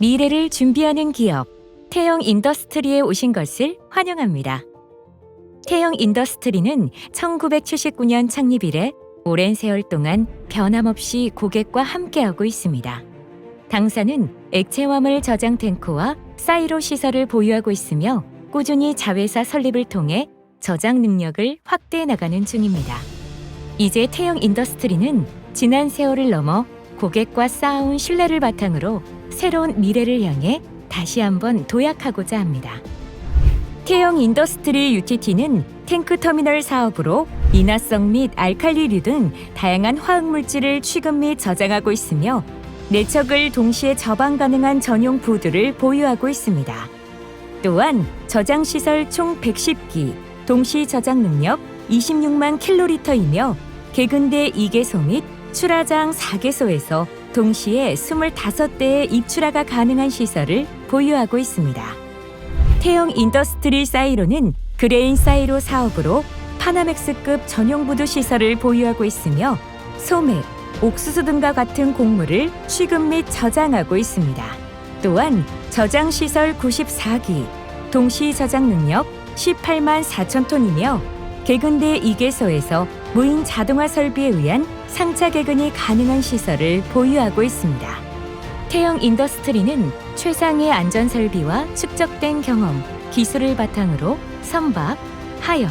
미래를 준비하는 기업 태영 인더스트리에 오신 것을 환영합니다. 태영 인더스트리는 1979년 창립 이래 오랜 세월 동안 변함없이 고객과 함께하고 있습니다. 당사는 액체화물 저장 탱크와 사이로 시설을 보유하고 있으며 꾸준히 자회사 설립을 통해 저장 능력을 확대해 나가는 중입니다. 이제 태영 인더스트리는 지난 세월을 넘어 고객과 쌓아온 신뢰를 바탕으로 새로운 미래를 향해 다시 한번 도약하고자 합니다. 태영 인더스트리 UTT는 탱크 터미널 사업으로 인화성 및 알칼리류 등 다양한 화학물질을 취급 및 저장하고 있으며 내척을 동시에 저방 가능한 전용 부두를 보유하고 있습니다. 또한 저장 시설 총 110기, 동시 저장 능력 26만 킬로리터이며 개근대 2개소 및 출하장 4개소에서 동시에 25대의 입출하가 가능한 시설을 보유하고 있습니다. 태영 인더스트리 사이로는 그레인 사이로 사업으로 파나맥스급 전용 부두 시설을 보유하고 있으며 소맥, 옥수수 등과 같은 곡물을 취급 및 저장하고 있습니다. 또한 저장 시설 94기, 동시 저장 능력 18만 4천 톤이며 개근대 2개소에서 무인 자동화 설비에 의한 상차 개근이 가능한 시설을 보유하고 있습니다. 태영 인더스트리는 최상의 안전 설비와 축적된 경험, 기술을 바탕으로 선박, 하역,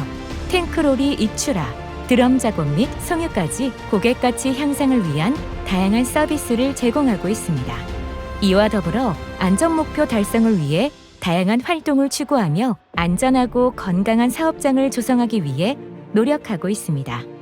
탱크로리 입출하, 드럼 작업 및 성유까지 고객 가치 향상을 위한 다양한 서비스를 제공하고 있습니다. 이와 더불어 안전 목표 달성을 위해 다양한 활동을 추구하며 안전하고 건강한 사업장을 조성하기 위해 노력하고 있습니다.